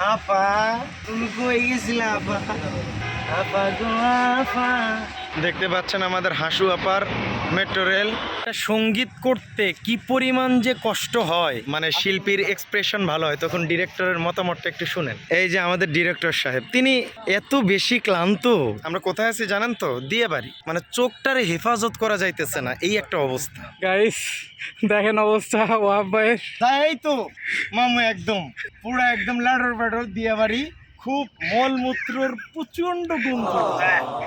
আপা তুমি কই গেছিলে আপা? আপা দেখতে পাচ্ছেন আমাদের হাসু আপার মেট্রো রেল। সংগীত করতে কি পরিমাণ যে কষ্ট হয়? মানে শিল্পীর এক্সপ্রেশন ভালো হয় তখন ডিরেক্টরের মতামতটা একটু শুনেন। এই যে আমাদের ডিরেক্টর সাহেব তিনি এত বেশি ক্লান্ত। আমরা কোথায় আছি জানেন তো? দিয়ে বাড়ি মানে চোখটারে হেফাজত করা যাইতেছে না এই একটা অবস্থা। গাইস দেখেন অবস্থা ওয়াব ভাইয়ের তাই তো মামু একদম পুরো একদম লাডর বাডর দিয়ে বাড়ি খুব মলমূত্রর প্রচণ্ড গন্ধ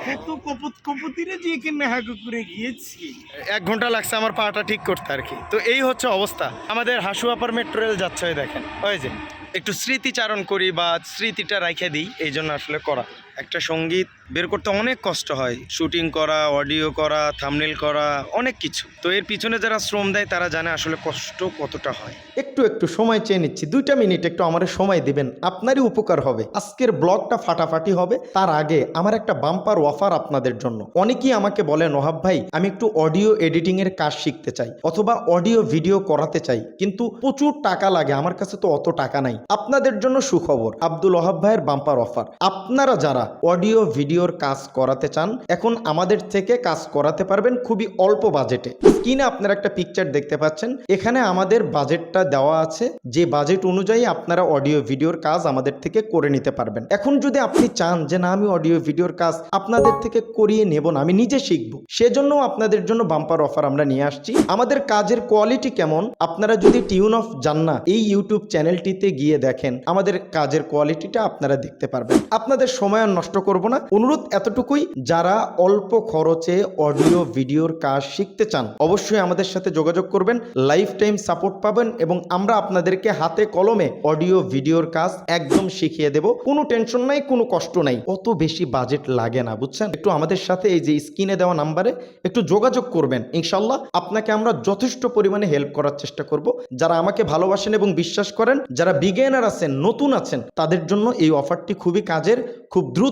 কত কপুত কপুতিরে যে কি হাগু করে গিয়েছি। এক ঘণ্টা লাগছে আমার পাটা ঠিক করতে আর কি। তো এই হচ্ছে অবস্থা। আমাদের হাসু আপার মেট্রো রেল যাচ্ছে দেখেন। ওই যে, একটু স্মৃতিচারণ করি বা স্মৃতিটা রাখে দিই, এই জন্য আসলে করা। একটা সংগীত বের করতে অনেক কষ্ট হয়। শুটিং করা, অডিও করা, থামনেল করা, অনেক কিছু। তো এর পিছনে যারা শ্রম দেয়, তারা জানে আসলে কষ্ট কতটা হয়। একটু একটু সময় চেয়ে নিচ্ছি। দুইটা মিনিট একটু আমার সময় দিবেন। আপনারই উপকার হবে। আজকের ব্লগটা ফাটাফাটি হবে। তার আগে আমার একটা বাম্পার অফার আপনাদের জন্য। অনেকেই আমাকে বলেন, ওহাব ভাই, আমি একটু অডিও এডিটিং এর কাজ শিখতে চাই অথবা অডিও ভিডিও করাতে চাই। কিন্তু প্রচুর টাকা লাগে। আমার কাছে তো অত টাকা নাই। আপনাদের জন্য সুখবর, আব্দুল ওহাব ভাইয়ের বাম্পার অফার। আপনারা যারা অডিও ভিডিওর কাজ করাতে চান, এখন আমাদের থেকে কাজ করাতে পারবেন খুবই অল্প বাজেটে। স্ক্রিনে আপনারা একটা পিকচার দেখতে পাচ্ছেন, এখানে আমাদের বাজেটটা দেওয়া আছে, যে বাজেট অনুযায়ী আপনারা অডিও ভিডিওর কাজ আমাদের থেকে করে নিতে পারবেন। এখন যদি আপনি চান যে না, আমি অডিও ভিডিওর কাজ আপনাদের থেকে করিয়ে নেব না, আমি নিজে শিখব সেজন্য আপনাদের জন্য বাম্পার অফার আমরা নিয়ে আসছি। আমাদের কাজের কোয়ালিটি কেমন? আপনারা যদি টিউন অফ জান্না এই ইউটিউব চ্যানেলটিতে গিয়ে দেখেন, আমাদের কাজের কোয়ালিটিটা আপনারা দেখতে পারবেন। আপনাদের সময় নষ্ট করব না। অনুরোধ এতটুকুই, যারা অল্প খরচে অডিও ভিডিওর কাজ শিখতে চান, অবশ্যই আমাদের সাথে যোগাযোগ করবেন লাইফ টাইম সাপোর্ট পাবেন এবং আমরা আপনাদেরকে হাতে কলমে অডিও ভিডিওর কাজ একদম শিখিয়ে দেব। কোনো টেনশন নাই, কোনো কষ্ট নাই। অত বেশি বাজেট লাগে না, বুঝছেন? একটু আমাদের সাথে এই যে স্ক্রিনে দেওয়া নাম্বারে একটু যোগাযোগ করবেন। ইনশাল্লাহ আপনাকে আমরা যথেষ্ট পরিমাণে হেল্প করার চেষ্টা করব। যারা আমাকে ভালোবাসেন এবং বিশ্বাস করেন, যারা বিগেনার আছেন, নতুন আছেন, তাদের জন্য এই অফারটি খুবই কাজের, খুব দ্রুত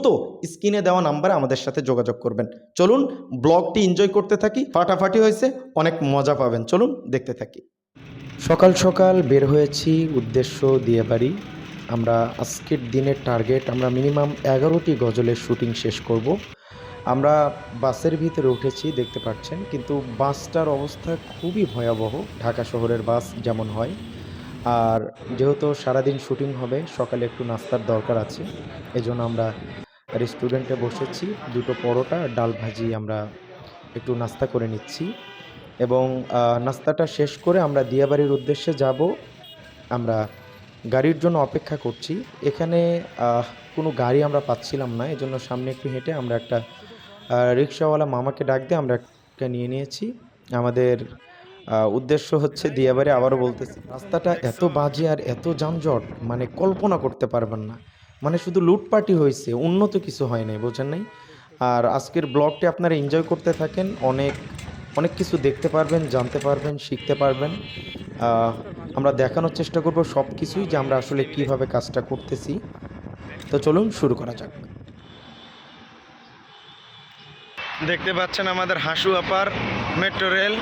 স্ক্রিনে দেওয়া নাম্বারে আমাদের সাথে যোগাযোগ করবেন। চলুন, ব্লগটি এনজয় করতে থাকি। ফাটাফাটি হয়েছে, অনেক মজা পাবেন। চলুন, দেখতে থাকি। সকাল সকাল বের হয়েছি, উদ্দেশ্য দিয়ে বাড়ি। আমরা আজকের দিনের টার্গেট আমরা মিনিমাম এগারোটি গজলের শুটিং শেষ করব। আমরা বাসের ভিতরে উঠেছি, দেখতে পাচ্ছেন। কিন্তু বাসটার অবস্থা খুবই ভয়াবহ। ঢাকা শহরের বাস যেমন হয় আর যেহেতু সারাদিন শুটিং হবে, সকালে একটু নাস্তার দরকার আছে, এজন্য আমরা রেস্টুরেন্টে বসেছি। দুটো পরোটা, ডাল ভাজি আমরা একটু নাস্তা করে নিচ্ছি এবং নাস্তাটা শেষ করে আমরা দিয়াবাড়ির উদ্দেশ্যে যাব। আমরা গাড়ির জন্য অপেক্ষা করছি। এখানে কোনো গাড়ি আমরা পাচ্ছিলাম না, এজন্য সামনে একটু হেঁটে আমরা একটা রিক্সাওয়ালা মামাকে ডাক দিয়ে আমরা একটা নিয়ে নিয়েছি। আমাদের উদ্দেশ্য হচ্ছে দিয়াবাড়ি আবারও বলতেছি, রাস্তাটা এত বাজে আর এত যানজট মানে কল্পনা করতে পারবেন না। মানে শুধু লুটপাটি হয়েছে, উন্নত কিছু হয় নাই, বোঝেন নাই? আর আজকের ব্লগটি আপনারা এনজয় করতে থাকেন, অনেক অনেক কিছু দেখতে পারবেন, জানতে পারবেন, শিখতে পারবেন। আমরা দেখানোর চেষ্টা করব সব কিছুই যে আমরা আসলে কীভাবে কাজটা করতেছি। তো চলুন শুরু করা যাক। দেখতে পাচ্ছেন আমাদের হাসু আপার মেট্রো রেল।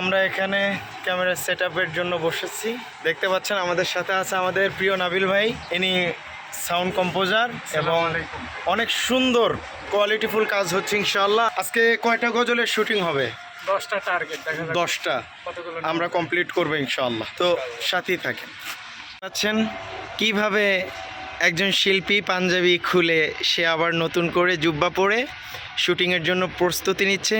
আমরা এখানে ক্যামেরা সেট জন্য বসেছি। দেখতে পাচ্ছেন আমাদের সাথে আছে আমাদের প্রিয় নাবিল ভাই। ইনি সাউন্ড কম্পোজার এবং অনেক সুন্দর কোয়ালিটিফুল কাজ হচ্ছে ইনশাল্লাহ আজকে কয়টা গজলের শুটিং হবে? দশটা টার্গেট দশটা। আমরা কমপ্লিট করব ইনশাল্লাহ তো সাথেই থাকেন। পাচ্ছেন কীভাবে একজন শিল্পী পাঞ্জাবি খুলে সে আবার নতুন করে জুব্বা পরে শুটিংয়ের জন্য প্রস্তুতি নিচ্ছে?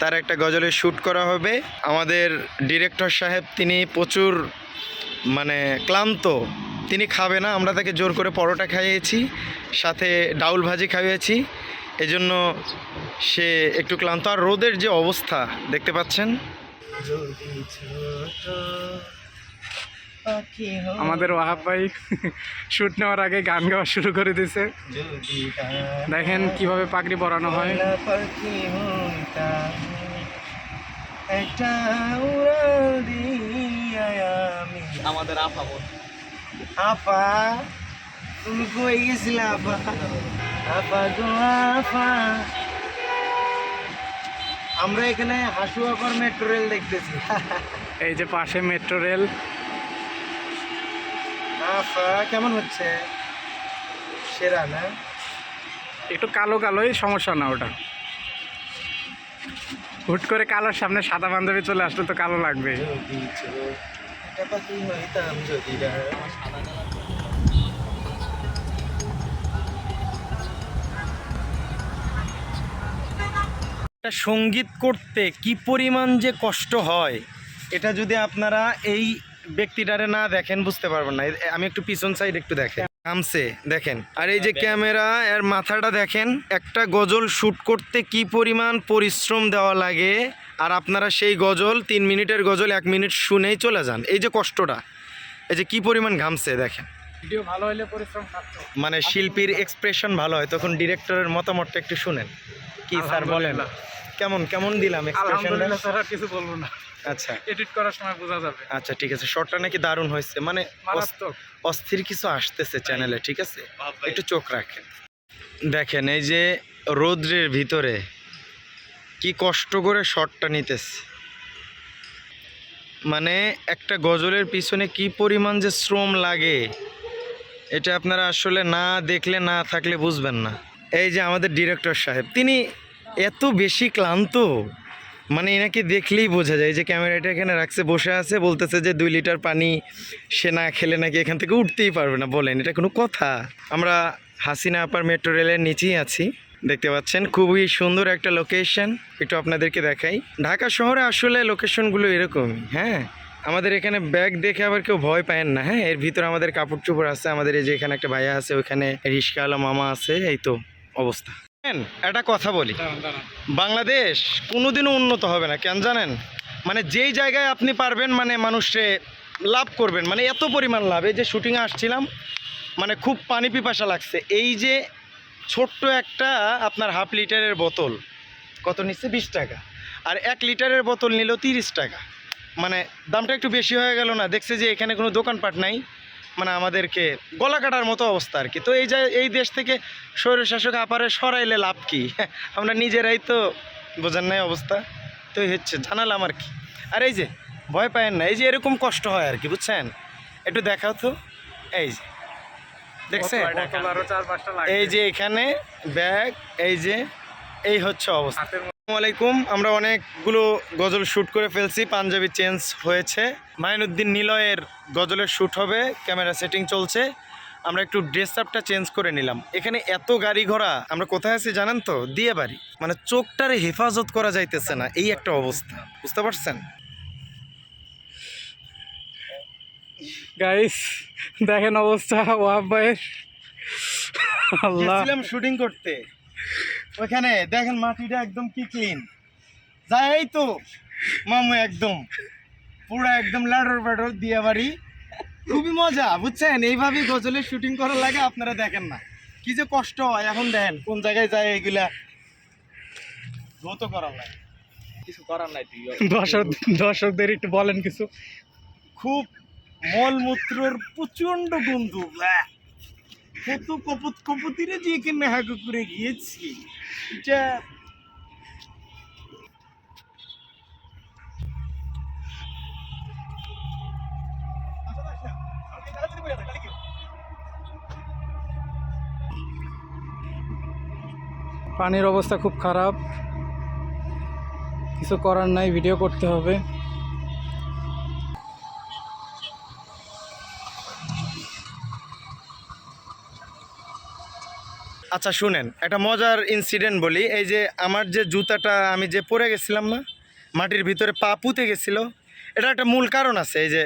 তার একটা গজলের শ্যুট করা হবে। আমাদের ডিরেক্টর সাহেব তিনি প্রচুর মানে ক্লান্ত। তিনি খাবে না, আমরা তাকে জোর করে পরোটা খাইয়েছি, সাথে ডাউল ভাজি খাইয়েছি। এজন্য সে একটু ক্লান্ত। আর রোদের যে অবস্থা, দেখতে পাচ্ছেন? আমাদের ওয়াহাব ভাই শুট নেওয়ার আগে গান গাওয়া শুরু করে দিছে দেখেন কীভাবে পাগড়ি পরানো হয়। আমাদের আপা আপা তুমি কই গেছিলে আপা আপা গো আপা আমরা এখানে হাসুয়াপার মেট্রো রেল দেখতেছি। এই যে পাশে মেট্রো রেল আফা, কেমন হচ্ছে? সেরা না? একটু কালো কালোই সমস্যা না ওটা। হুট করে কালোর সামনে সাদা বান্ধবী চলে আসলে তো কালো লাগবে সংগীত করতে কি পরিমাণ যে কষ্ট হয়, এটা যদি আপনারা এই ব্যক্তিটারে না দেখেন, বুঝতে পারবেন না। আমি একটু পিছন সাইড একটু দেখেন। থামছে দেখেন। আর এই যে ক্যামেরা এর মাথাটা দেখেন একটা গজল শ্যুট করতে কি পরিমাণ পরিশ্রম দেওয়া লাগে আর আপনারা সেই গজল তিন মিনিটের গজল এক মিনিট শুনেই চলে যান। এই যে কষ্টটা এই যে কি পরিমাণ ঘামছে দেখেন। ভিডিও ভালো হলে পরিশ্রম মানে শিল্পীর এক্সপ্রেশন ভালো হয় তখন ডিরেক্টরের মতামতটা একটু শুনেন। কি স্যার বলেন। কেমন কেমন দিলাম এক্সপ্রেশনটা আলহামদুলিল্লাহ স্যার আর কিছু বলব না। আচ্ছা। এডিট করার সময় বোঝা যাবে। আচ্ছা ঠিক আছে। শর্টটা নাকি দারুণ হয়েছে। মানে অস্থির কিছু আসতেছে চ্যানেলে ঠিক আছে? একটু চোখ রাখেন। দেখেন এই যে রৌদ্রের ভিতরে কি কষ্ট করে শটটা নিতেছে। মানে একটা গজলের পিছনে কি পরিমাণ যে শ্রম লাগে এটা আপনারা আসলে না দেখলে না থাকলে বুঝবেন না। এই যে আমাদের ডিরেক্টর সাহেব তিনি এত বেশি ক্লান্ত। মানে এনাকে দেখলেই বোঝা যায় যে ক্যামেরাটা এখানে রাখছে, বসে আছে, বলতেছে যে দুই লিটার পানি সে না খেলে নাকি এখান থেকে উঠতেই পারবে না। বলেন, এটা কোনো কথা? আমরা হাসিনা আপার মেট্রো রেলের নিচেই আছি, দেখতে পাচ্ছেন? খুবই সুন্দর একটা লোকেশন একটু আপনাদেরকে দেখাই। ঢাকা শহরে আসলে লোকেশনগুলো এরকমই হ্যাঁ? আমাদের এখানে ব্যাগ দেখে আবার কেউ ভয় পায় না হ্যাঁ? এর ভিতরে আমাদের কাপড় চোপড় আছে, আমাদের এই যে এখানে একটা ভাইয়া আছে, ওইখানে রিস্কাওয়ালা মামা আছে, এই তো অবস্থা। একটা কথা বলি। বাংলাদেশ কোনোদিনও উন্নত হবে না কেন জানেন? মানে যেই জায়গায় আপনি পারবেন মানে মানুষে লাভ করবেন মানে এত পরিমাণ লাভ। এই যে শুটিংয়ে আসছিলাম মানে খুব পানি পিপাসা লাগছে। এই যে ছোট্ট একটা আপনার হাফ লিটারের বোতল কত নিচ্ছে? বিশ টাকা। আর এক লিটারের বোতল নিল তিরিশ টাকা। মানে দামটা একটু বেশি হয়ে গেল না দেখছে যে এখানে কোনো দোকানপাট নাই। মানে আমাদেরকে গলা কাটার মতো অবস্থা আর কি। তো এই যে এই দেশ থেকে স্বৈরশাসক আপারে সরাইলে লাভ কি? আমরা নিজেরাই তো বোঝার নাই অবস্থা। তো হচ্ছে জানালাম আর কি। আর এই যে ভয় পায়েন না এই যে এরকম কষ্ট হয় আর কি বুঝছেন? একটু দেখাও তো। এই যে দেখছেন? এই যে এখানে ব্যাগ এই যে এই হচ্ছে অবস্থা। আলাইকুম আমরা অনেকগুলো গজল শ্যুট করে ফেলছি। পাঞ্জাবি চেঞ্জ হয়েছে। মাইনুদ্দিন নিলয়ের গজলের শ্যুট হবে। ক্যামেরা সেটিং চলছে। আমরা একটু ড্রেস আপটা চেঞ্জ করে নিলাম। এখানে এত গাড়ি ঘোড়া। আমরা কোথায় আছি জানেন তো? দিয়ে বাড়ি। মানে চোখটারে হেফাজত করা যাইতেছে না। এই একটা অবস্থা। বুঝতে পারছেন? গাইস দেখেন অবস্থা। ওয়াহ ভাইয়ের আল্লাহ। শুটিং করতে। ওখানে দেখেন মাটিটা একদম কি ক্লিন যাই তো মামু একদম। পুরো একদম লাডর ব্যাডর দিয়ে বাড়ি। খুবই মজা বুঝছেন? এইভাবেই গজলের শুটিং করা লাগে আপনারা দেখেন না। কি যে কষ্ট হয় এখন দেখেন কোন জায়গায় যায় এগুলা। ধৌত করার লাগে। কিছু করার নাই তুই দর্শক দর্শকদের একটু বলেন কিছু। খুব মলমূত্রর প্রচণ্ড গন্ধ। কত কপত, কপতিরে যে এখানে হাগু করে গিয়েছি। এটা পানির অবস্থা খুব খারাপ। কিছু করার নাই ভিডিও করতে হবে। আচ্ছা শুনেন, একটা মজার ইনসিডেন্ট বলি। এই যে আমার যে জুতাটা, আমি যে পরে গেছিলাম না, মাটির ভিতরে পা পুঁতে গেছিল, এটা একটা মূল কারণ আছে। এই যে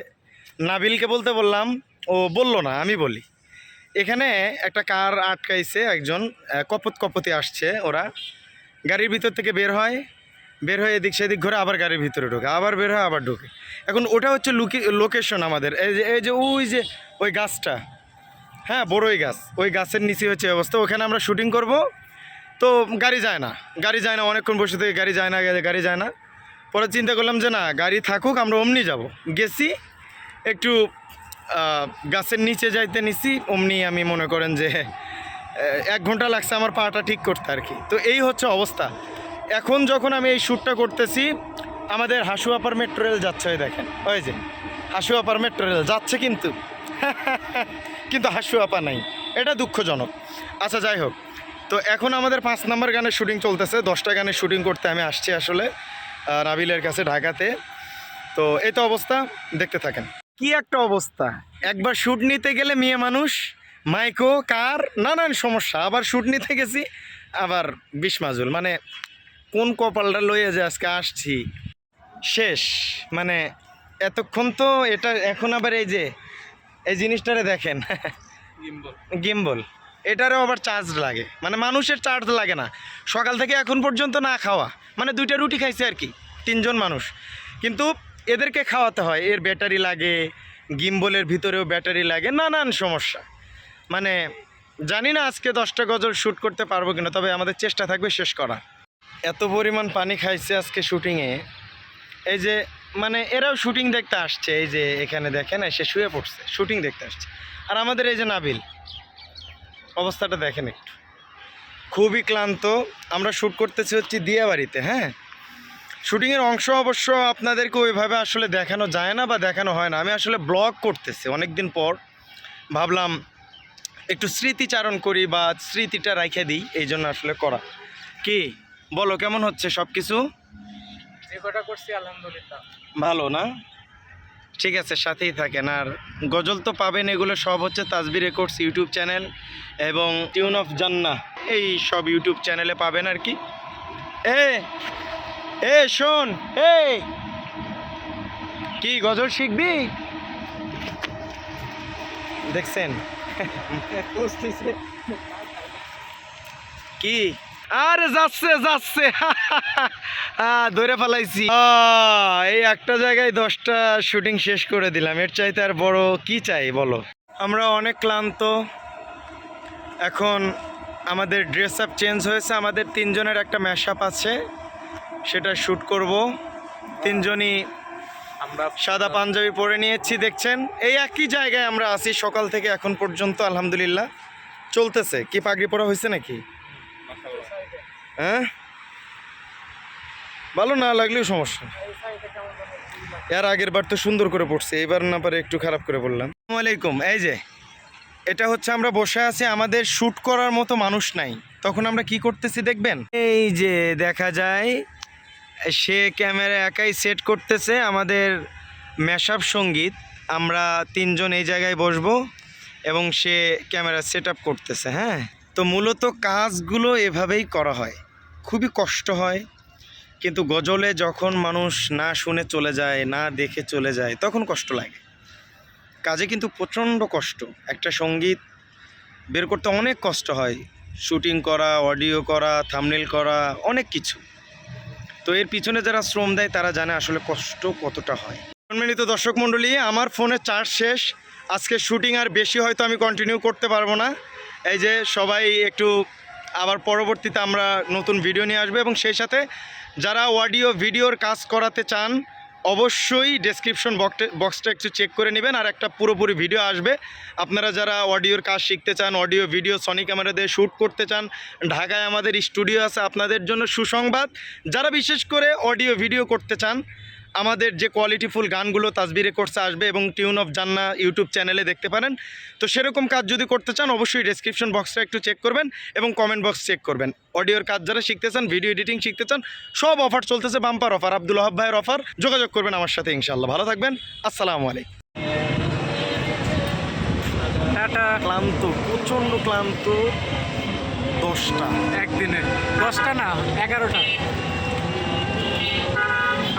নাবিলকে বলতে বললাম, ও বলল না, আমি বলি। এখানে একটা কার আটকাইছে একজন কপত কপতি আসছে ওরা। গাড়ির ভিতর থেকে বের হয়, বের হয়ে এদিক সেদিক ঘুরে, আবার গাড়ির ভিতরে ঢোকে, আবার বের হয়, আবার ঢোকে। এখন ওটা হচ্ছে লোকেশন আমাদের। এই যে এই যে ওই যে ওই গাছটা হ্যাঁ বড়ই গাছ। ওই গাছের নিচে হচ্ছে অবস্থা। ওখানে আমরা শুটিং করব। তো গাড়ি যায় না। গাড়ি যায় না, অনেকক্ষণ বসে থেকে গাড়ি যায় না, গাড়ি যায় না। পরে চিন্তা করলাম যে না, গাড়ি থাকুক, আমরা অমনি যাব। গেছি, একটু গাছের নিচে যাইতে নিছি। অমনি আমি মনে করেন যে এক ঘণ্টা লাগছে আমার পাটা ঠিক করতে আর কি। তো এই হচ্ছে অবস্থা। এখন যখন আমি এই শ্যুটটা করতেছি, আমাদের হাসু আপার মেট্রো রেল যাচ্ছে দেখেন। ওই যে, হাসু আপার মেট্রো রেল যাচ্ছে কিন্তু। কিন্তু হাসু আপা নাই। এটা দুঃখজনক। আচ্ছা যাই হোক। তো এখন আমাদের পাঁচ নম্বর গানের শুটিং চলতেছে। দশটা গানের শুটিং করতে আমি আসছি আসলে আহ, নাবিলের কাছে ঢাকাতে। তো এই তো অবস্থা দেখতে থাকেন। কি একটা অবস্থা। একবার শ্যুট নিতে গেলে মেয়ে মানুষ মাইকো কার নানান সমস্যা। আবার শ্যুট নিতে গেছি আবার বিষ মাজুল। মানে কোন কপালটা লইয়ে যে আজকে আসছি। শেষ। মানে এতক্ষণ তো এটা এখন আবার এই যে এই জিনিসটারে দেখেন। গিম্বল এটারও আবার চার্জ লাগে। মানে মানুষের চার্জ লাগে না। সকাল থেকে এখন পর্যন্ত না খাওয়া। মানে দুইটা রুটি খাইছে আর কি তিনজন মানুষ। কিন্তু এদেরকে খাওয়াতে হয়। এর ব্যাটারি লাগে গিম্বলের ভিতরেও ব্যাটারি লাগে নানান সমস্যা। মানে জানি না আজকে দশটা গজল শ্যুট করতে পারব কিনা তবে আমাদের চেষ্টা থাকবে শেষ করা এত পরিমাণ পানি খাইছে আজকে শ্যুটিংয়ে এই যে মানে এরাও শুটিং দেখতে আসছে, এই যে এখানে দেখেন সে শুয়ে পড়ছে, শুটিং দেখতে আসছে। আর আমাদের এই যে নাবিল, অবস্থাটা দেখেন একটু। খুবই ক্লান্ত, আমরা শ্যুট করতেছি হচ্ছে দিয়াবাড়িতে হ্যাঁ? শুটিংয়ের অংশ অবশ্য আপনাদেরকে ওইভাবে আসলে দেখানো যায় না বা দেখানো হয় না। আমি আসলে ব্লগ করতেছি অনেক দিন পর। ভাবলাম একটু স্মৃতিচারণ করি বা স্মৃতিটা রাখে দিই, এই জন্য আসলে করা। কি? বলো, কেমন হচ্ছে সব কিছু করছি আলহামদুলিল্লাহ। ভালো না? ঠিক আছে সাথেই থাকেন। আর গজল তো পাবেন এগুলো সব হচ্ছে তাজবি রেকর্ডস ইউটিউব চ্যানেল এবং টিউন অফ জান্না এই সব ইউটিউব চ্যানেলে পাবেন আর কি। এ এ শোন এ। কি গজল শিখবি? দেখছেন? কি? আরে যাচ্ছে যাচ্ছে। ধরে ফেলাইছি। এই একটা জায়গায় দশটা শুটিং শেষ করে দিলাম। এর চাইতে আর বড় কি চাই বলো? আমরা অনেক ক্লান্ত। এখন আমাদের ড্রেস আপ চেঞ্জ হয়েছে। আমাদের তিনজনের একটা ম্যাশ আপ আছে। সেটা শ্যুট করব। তিনজনই আমরা সাদা পাঞ্জাবি পরে নিয়েছি দেখছেন? এই একই জায়গায় আমরা আছি সকাল থেকে এখন পর্যন্ত আলহামদুলিল্লাহ। চলতেছে। কি পাগড়ি পরা হয়েছে নাকি? হ্যাঁ? ভালো না লাগলেও সমস্যা। এর আগের বার তো সুন্দর করে পড়ছে, এবার না পারে একটু খারাপ করে বললাম। আলাইকুম, এই যে, এটা হচ্ছে আমরা বসে আছি, আমাদের শ্যুট করার মতো মানুষ নাই। তখন আমরা কি করতেছি দেখবেন? এই যে, দেখা যায়, সে ক্যামেরা একাই সেট করতেছে আমাদের ম্যাশআপ সংগীত। আমরা তিনজন এই জায়গায় বসবো এবং সে ক্যামেরা সেট করতেছে হ্যাঁ? তো মূলত কাজগুলো এভাবেই করা হয়। খুবই কষ্ট হয়, কিন্তু গজলে যখন মানুষ না শুনে চলে যায়, না দেখে চলে যায়, তখন কষ্ট লাগে। কাজে কিন্তু প্রচণ্ড কষ্ট। একটা সংগীত বের করতে অনেক কষ্ট হয়। শুটিং করা, অডিও করা, থামনেল করা, অনেক কিছু। তো এর পিছনে যারা শ্রম দেয়, তারা জানে আসলে কষ্ট কতটা হয়। সম্মানিত দর্শক মণ্ডলী, আমার ফোনে চার্জ শেষ। আজকে শুটিং আর বেশি হয়তো আমি কন্টিনিউ করতে পারব না। এই যে সবাই একটু আবার পরবর্তীতে আমরা নতুন ভিডিও নিয়ে আসব এবং সেই সাথে যারা অডিও ভিডিওর কাজ করাতে চান, অবশ্যই ডেসক্রিপশন বক্সটা একটু চেক করে নেবেন আর একটা পুরোপুরি ভিডিও আসবে। আপনারা যারা অডিওর কাজ শিখতে চান audio video Sony camera shoot shoot করতে চান, ঢাকায় আমাদের স্টুডিও আছে আপনাদের জন্য সুসংবাদ। যারা বিশেষ করে অডিও ভিডিও করতে চান আমাদের যে কোয়ালিটিফুল গানগুলো তাজবি রেকর্ডসে আসবে এবং টিউন অফ জান্না ইউটিউব চ্যানেলে দেখতে পারেন। তো সেরকম কাজ যদি করতে চান অবশ্যই ডেসক্রিপশন বক্সটা একটু চেক করবেন এবং কমেন্ট বক্স চেক করবেন। অডিওর কাজ যারা শিখতে চান ভিডিও এডিটিং শিখতে চান সব অফার চলতেছে বাম্পার অফার আব্দুল ওহাব ভাইয়ের অফার যোগাযোগ করবেন আমার সাথে ইনশাল্লাহ ভালো থাকবেন আসসালামু আলাইকুম। টাটা। ক্লান্ত প্রচণ্ড ক্লান্ত। দশটা। একদিনে। দশটা না এগারোটা।